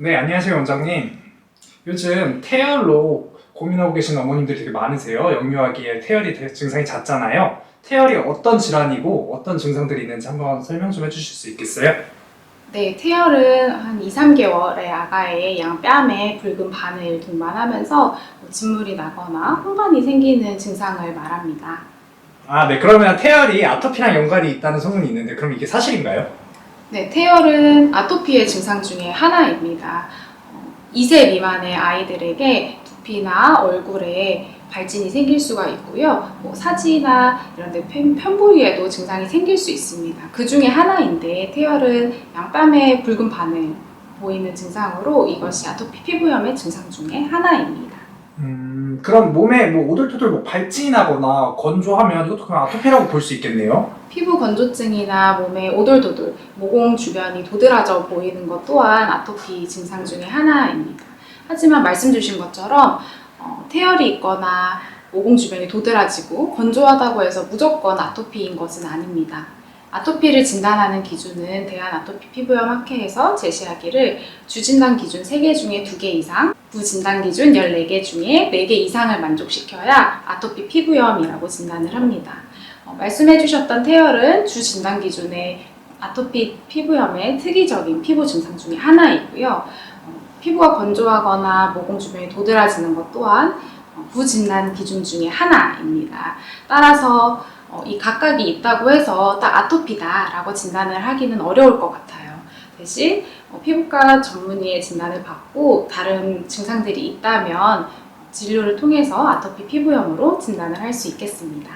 네, 안녕하세요, 원장님. 요즘 태열로 고민하고 계신 어머님들이 되게 많으세요. 영유아기에 태열이 되- 증상이 잦잖아요. 태열이 어떤 질환이고 어떤 증상들이 있는지 한번 설명 좀 해주실 수 있겠어요? 네, 태열은 한 2, 3개월의 아가의 양 뺨에 붉은 바늘 동반하면서 뭐 진물이 나거나 홍반이 생기는 증상을 말합니다. 아, 네. 그러면 태열이 아토피랑 연관이 있다는 소문이 있는데 그럼 이게 사실인가요? 네, 태열은 아토피의 증상 중에 하나입니다. 어, 2세 미만의 아이들에게 두피나 얼굴에 발진이 생길 수가 있고요. 뭐 사지나 이런 데 편, 편부위에도 증상이 생길 수 있습니다. 그 중에 하나인데 태열은 양뺨에 붉은 바늘 보이는 증상으로 이것이 아토피 피부염의 증상 중에 하나입니다. 음, 그럼 몸에 뭐 오돌토돌 뭐 발진이 나거나 건조하면 이것도 그냥 아토피라고 볼 수 있겠네요. 피부 건조증이나 몸에 오돌도돌, 모공 주변이 도드라져 보이는 것 또한 아토피 증상 중에 하나입니다. 하지만 말씀 주신 것처럼 어, 태열이 있거나 모공 주변이 도드라지고 건조하다고 해서 무조건 아토피인 것은 아닙니다. 아토피를 진단하는 기준은 대한아토피 피부염 학회에서 제시하기를 주진단 기준 3개 중에 2개 이상, 부진단 기준 14개 중에 4개 이상을 만족시켜야 아토피 피부염이라고 진단을 합니다. 어, 말씀해 주셨던 태열은 주 진단 기준의 아토피 피부염의 특이적인 피부 증상 중에 하나이고요. 어, 피부가 건조하거나 모공 주변이 도드라지는 것 또한 어, 부진단 기준 중에 하나입니다. 따라서 어, 이 각각이 있다고 해서 딱 아토피다라고 진단을 하기는 어려울 것 같아요. 대신 어, 피부과 전문의의 진단을 받고 다른 증상들이 있다면 진료를 통해서 아토피 피부염으로 진단을 할 수 있겠습니다.